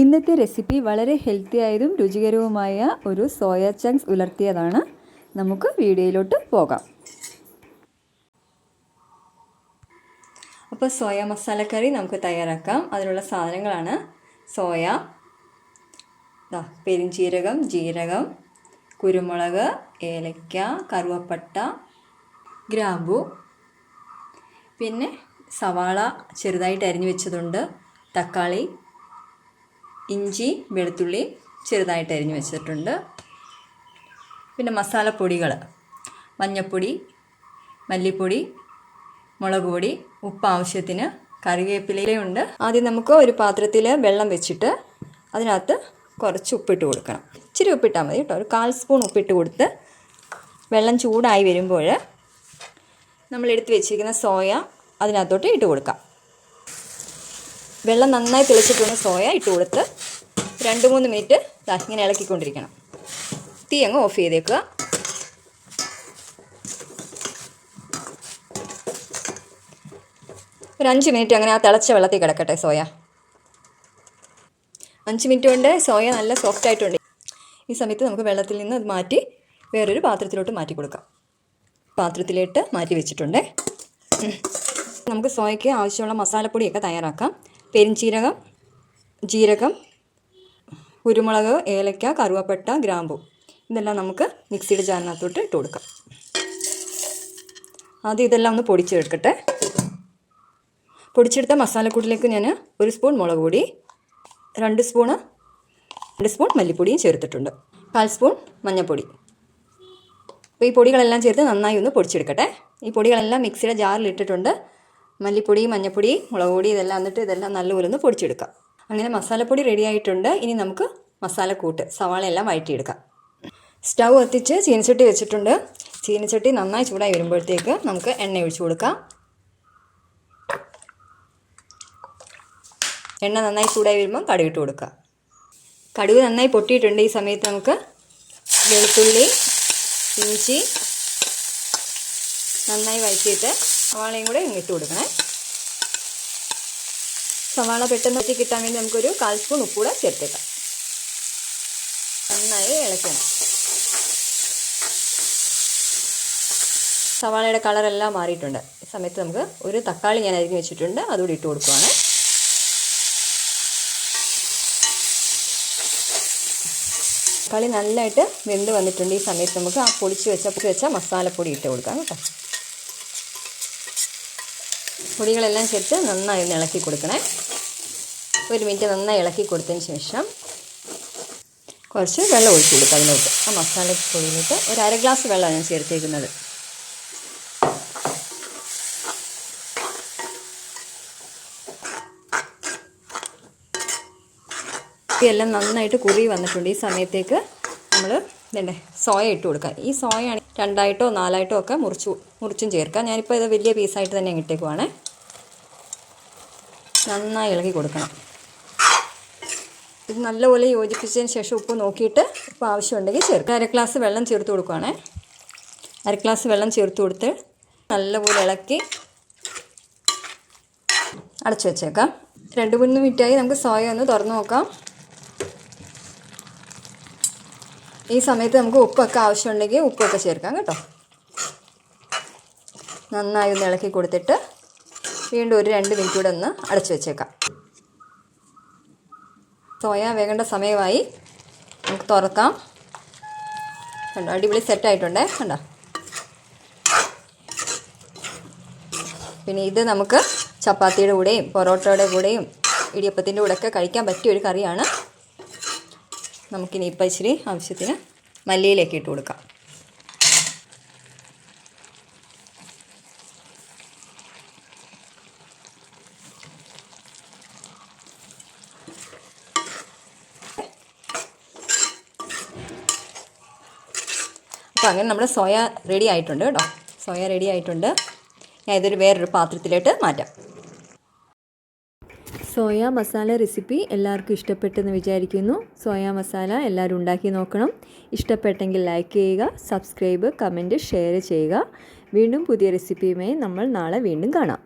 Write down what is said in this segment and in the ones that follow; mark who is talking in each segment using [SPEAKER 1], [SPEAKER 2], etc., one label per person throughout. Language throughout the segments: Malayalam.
[SPEAKER 1] ഇന്നത്തെ റെസിപ്പി വളരെ ഹെൽത്തി ആയതും രുചികരവുമായ ഒരു സോയ ചങ്ക്സ് ഉലർത്തിയതാണ്. നമുക്ക് വീഡിയോയിലോട്ട് പോകാം. അപ്പോൾ സോയ മസാലക്കറി നമുക്ക് തയ്യാറാക്കാം. അതിനുള്ള സാധനങ്ങളാണ് സോയ പെരിഞ്ചീരകം ജീരകം കുരുമുളക് ഏലക്ക കറുവപ്പട്ട ഗ്രാമ്പു പിന്നെ സവാള ചെറുതായിട്ട് അരിഞ്ഞു വെച്ചതുണ്ട് തക്കാളി ഇഞ്ചി വെളുത്തുള്ളി ചെറുതായിട്ട് അരിഞ്ഞു വെച്ചിട്ടുണ്ട്. പിന്നെ മസാലപ്പൊടികൾ മഞ്ഞൾപ്പൊടി മല്ലിപ്പൊടി മുളക് പൊടി ഉപ്പ് ആവശ്യത്തിന് കറിവേപ്പിലയുണ്ട് ആദ്യം നമുക്ക് ഒരു പാത്രത്തിൽ വെള്ളം വെച്ചിട്ട് അതിനകത്ത് കുറച്ച് ഉപ്പിട്ട് കൊടുക്കണം. ഇച്ചിരി ഉപ്പിട്ടാൽ മതി കേട്ടോ. ഒരു കാൽ സ്പൂൺ ഉപ്പിട്ട് കൊടുത്ത് വെള്ളം ചൂടായി വരുമ്പോൾ നമ്മൾ എടുത്ത് വെച്ചിരിക്കുന്ന സോയ അതിനകത്തോട്ട് ഇട്ട് കൊടുക്കാം. വെള്ളം നന്നായി തിളച്ചിട്ടുള്ള സോയ ഇട്ട് കൊടുത്ത് രണ്ട് മൂന്ന് മിനിറ്റ് ഇങ്ങനെ ഇളക്കിക്കൊണ്ടിരിക്കണം. തീ അങ്ങ് ഓഫ് ചെയ്തേക്കുക. ഒരു അഞ്ച് മിനിറ്റ് അങ്ങനെ ആ തിളച്ച വെള്ളത്തിൽ കിടക്കട്ടെ സോയ. അഞ്ച് മിനിറ്റ് കൊണ്ട് സോയ നല്ല സോഫ്റ്റ് ആയിട്ടുണ്ട്. ഈ സമയത്ത് നമുക്ക് വെള്ളത്തിൽ നിന്ന് അത് മാറ്റി വേറൊരു പാത്രത്തിലോട്ട് മാറ്റി കൊടുക്കാം. പാത്രത്തിലിട്ട് മാറ്റി വെച്ചിട്ടുണ്ട്. നമുക്ക് സോയയ്ക്ക് ആവശ്യമുള്ള മസാലപ്പൊടിയൊക്കെ തയ്യാറാക്കാം. പെരിഞ്ചീരകം ജീരകം കുരുമുളക് ഏലക്ക കറുവപ്പട്ട ഗ്രാമ്പു. ഇതെല്ലാം നമുക്ക് മിക്സിയുടെ ജാറിനകത്തോട്ട് ഇട്ട് കൊടുക്കാം. ആദ്യം ഇതെല്ലാം ഒന്ന് പൊടിച്ചെടുക്കട്ടെ. പൊടിച്ചെടുത്ത മസാലക്കൂട്ടിലേക്ക് ഞാൻ ഒരു സ്പൂൺ മുളക് പൊടി രണ്ട് സ്പൂണ് രണ്ട് സ്പൂൺ മല്ലിപ്പൊടിയും ചേർത്തിട്ടുണ്ട്. കാൽ സ്പൂൺ മഞ്ഞൾപ്പൊടി. അപ്പോൾ ഈ പൊടികളെല്ലാം ചേർത്ത് നന്നായി ഒന്ന് പൊടിച്ചെടുക്കട്ടെ. ഈ പൊടികളെല്ലാം മിക്സിയുടെ ജാറിൽ ഇട്ടിട്ടുണ്ട്. മല്ലിപ്പൊടി മഞ്ഞൾപ്പൊടി മുളക് പൊടി ഇതെല്ലാം എന്നിട്ട് ഇതെല്ലാം നല്ലപോലെ ഒന്ന് പൊടിച്ചെടുക്കാം. അങ്ങനെ മസാലപ്പൊടി റെഡി ആയിട്ടുണ്ട്. ഇനി നമുക്ക് മസാലക്കൂട്ട് സവാളയെല്ലാം വഴറ്റിയെടുക്കാം. സ്റ്റൗ കത്തിച്ച് ചീനച്ചട്ടി വെച്ചിട്ടുണ്ട്. ചീനച്ചട്ടി നന്നായി ചൂടായി വരുമ്പോഴത്തേക്ക് നമുക്ക് എണ്ണ ഒഴിച്ചു കൊടുക്കാം. എണ്ണ നന്നായി ചൂടായി വരുമ്പോൾ കടുക് ഇട്ട് കൊടുക്കുക കടുക് നന്നായി പൊട്ടിയിട്ടുണ്ട് ഈ സമയത്ത് നമുക്ക് വെളുത്തുള്ളി ഇഞ്ചി നന്നായി വഴറ്റിയിട്ട് സവാളയും കൂടെ ഇങ്ങിട്ട് കൊടുക്കണേ. സവാള പെട്ടെന്ന് വെച്ച് കിട്ടാൻ വേണ്ടി നമുക്കൊരു കാൽ സ്പൂൺ ഉപ്പ് കൂടെ ചേർത്തേക്കാം. നന്നായി ഇളക്കണം. സവാളയുടെ കളറെല്ലാം മാറിയിട്ടുണ്ട്. ഈ സമയത്ത് നമുക്ക് ഒരു തക്കാളി ഞാൻ അരിഞ്ഞ് വെച്ചിട്ടുണ്ട്. അതുകൂടി ഇട്ട് കൊടുക്കുവാണ്. തക്കാളി നല്ലതായിട്ട് വെന്ത് വന്നിട്ടുണ്ട് ഈ സമയത്ത് നമുക്ക് ആ പൊടിച്ച് വെച്ച പൊടിച്ച് വെച്ച മസാലപ്പൊടി ഇട്ട് കൊടുക്കാം കേട്ടോ. പൊടികളെല്ലാം ചേർത്ത് നന്നായി ഒന്ന് ഇളക്കി കൊടുക്കണേ. ഒരു മിനിറ്റ് നന്നായി ഇളക്കി കൊടുത്തതിന് ശേഷം കുറച്ച് വെള്ളം ഒഴിച്ച് കൊടുക്കുക അതിലോട്ട്. ആ മസാല പൊടിയിലോട്ട് ഒരു അര ഗ്ലാസ് വെള്ളമാണ് ഞാൻ ചേർത്തേക്കുന്നത്. എല്ലാം നന്നായിട്ട് കുറി വന്നിട്ടുണ്ട്. ഈ സമയത്തേക്ക് നമ്മൾ ഇതേ സോയ ഇട്ട് കൊടുക്കാം. ഈ സോയ രണ്ടായിട്ടോ നാലായിട്ടോ ഒക്കെ മുറിച്ചു മുറിച്ചും ചേർക്കാം. ഞാനിപ്പോൾ ഇത് വലിയ പീസായിട്ട് തന്നെ ഇട്ടേക്കുവാണേ. നന്നായി ഇളകി കൊടുക്കണം. ഇത് നല്ലപോലെ യോജിപ്പിച്ചതിന് ശേഷം ഉപ്പ് നോക്കിയിട്ട് ഉപ്പ് ആവശ്യമുണ്ടെങ്കിൽ ചേർക്കുക അര ഗ്ലാസ് വെള്ളം ചേർത്ത് കൊടുക്കുവാണേ. അര ഗ്ലാസ് വെള്ളം ചേർത്ത് കൊടുത്ത് നല്ലപോലെ ഇളക്കി അടച്ചു വെച്ചേക്കാം. രണ്ട് മൂന്ന് മിനിറ്റായി നമുക്ക് സോയ ഒന്ന് തുറന്നു നോക്കാം. ഈ സമയത്ത് നമുക്ക് ഉപ്പൊക്കെ ആവശ്യമുണ്ടെങ്കിൽ ഉപ്പൊക്കെ ചേർക്കാം കേട്ടോ. നന്നായി ഒന്ന് ഇളക്കി കൊടുത്തിട്ട് വീണ്ടും ഒരു രണ്ട് മിനിറ്റ് കൂടെ ഒന്ന് അടച്ചു വെച്ചേക്കാം. സോയ വേകേണ്ട സമയമായി. നമുക്ക് തുറക്കാം. കണ്ടോ അടിപൊളി സെറ്റായിട്ടുണ്ടേ കണ്ടോ? പിന്നെ ഇത് നമുക്ക് ചപ്പാത്തിയുടെ കൂടെയും പൊറോട്ടയുടെ കൂടെയും ഇടിയപ്പത്തിന്റെ കൂടെയൊക്കെ കഴിക്കാൻ പറ്റിയ ഒരു കറിയാണ്. നമുക്കിനി ഇപ്പം ഇച്ചിരി ആവശ്യത്തിന് മല്ലിയിലേക്ക് ഇട്ട് കൊടുക്കാം. അപ്പോൾ അങ്ങനെ നമ്മുടെ സോയ റെഡി ആയിട്ടുണ്ട് കേട്ടോ. സോയ റെഡി ആയിട്ടുണ്ട്. ഞാൻ ഇതൊരു വേറൊരു പാത്രത്തിലോട്ട് മാറ്റാം. സോയ മസാല റെസിപ്പി എല്ലാവർക്കും ഇഷ്ടപ്പെട്ടെന്ന് വിചാരിക്കുന്നു. സോയ മസാല എല്ലാവരും ഉണ്ടാക്കി നോക്കണം. ഇഷ്ടപ്പെട്ടെങ്കിൽ ലൈക്ക് ചെയ്യുക സബ്സ്ക്രൈബ് കമന്റ് ഷെയർ ചെയ്യുക. വീണ്ടും പുതിയ റെസിപ്പിയുമായി നമ്മൾ നാളെ വീണ്ടും കാണാം.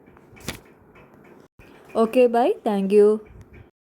[SPEAKER 1] Okay bye thank